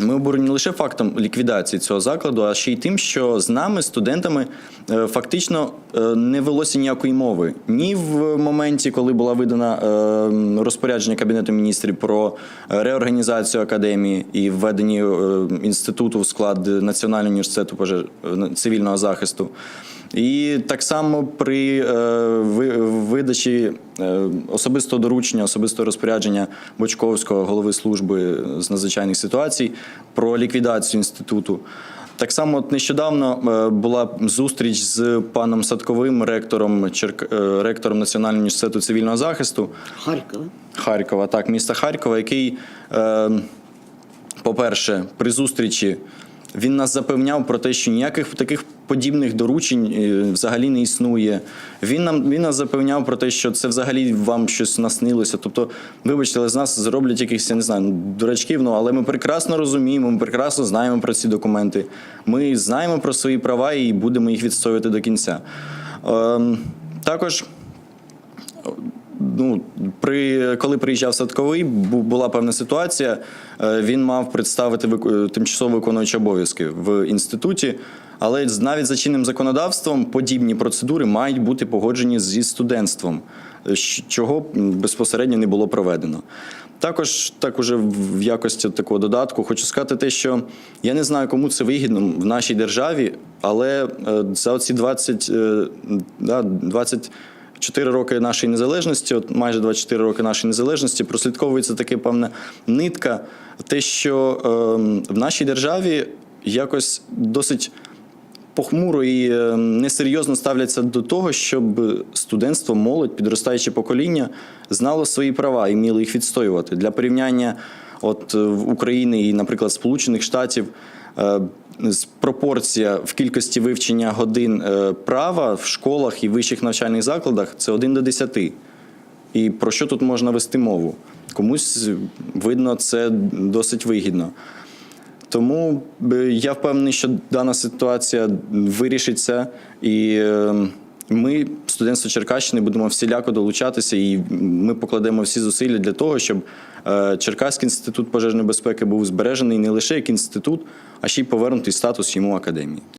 Ми обурені лише фактом ліквідації цього закладу, а ще й тим, що з нами, студентами, е, фактично е, не велося ніякої мови. Ні в моменті, коли була видана е, розпорядження Кабінету міністрів про реорганізацію академії і введення інституту в склад Національного університету цивільного захисту. І так само при е, видачі е, особистого доручення, особистого розпорядження Бочковського голови служби з надзвичайних ситуацій про ліквідацію інституту. Так само от нещодавно е, була зустріч з паном Садковим, ректором, Черк- ректором Національного університету цивільного захисту. Харкова. Харкова, так, міста Харкова, який, по-перше, при зустрічі він нас запевняв про те, що ніяких таких подібних доручень е, взагалі не існує. Він нам він нас запевняв про те, що це взагалі вам щось наснилося. Тобто, вибачте, але з нас зроблять якихось, я не знаю, дурачків. Ну але ми прекрасно розуміємо, ми прекрасно знаємо про ці документи. Ми знаємо про свої права і будемо їх відстоювати до кінця. Ем, також ну, при, коли приїжджав Садковий, була певна ситуація. е, Він мав представити е, тимчасово виконуючі обов'язки в інституті. Але навіть за чинним законодавством подібні процедури мають бути погоджені зі студентством, е, чого безпосередньо не було проведено. Також так уже в якості такого додатку хочу сказати те, що я не знаю, кому це вигідно в нашій державі, але за оці 20, е, да, 20 4 роки нашої незалежності, от майже 24 роки нашої незалежності, прослідковується таке певна нитка, те, що ем, в нашій державі якось досить похмуро і е, несерйозно ставляться до того, щоб студентство, молодь, підростаюче покоління знало свої права і вміло їх відстоювати. Для порівняння, от е, в України і, наприклад, Сполучених Штатів. Пропорція в кількості вивчення годин е, права в школах і вищих навчальних закладах це 1 до 10. І про що тут можна вести мову? Комусь видно це досить вигідно. Тому е, я впевнений, що дана ситуація вирішиться, і е, ми, студентство Черкащини, будемо всіляко долучатися, і ми покладемо всі зусилля для того, щоб е, Черкаський інститут пожежної безпеки був збережений не лише як інститут, а ще й повернутий статус йому академії.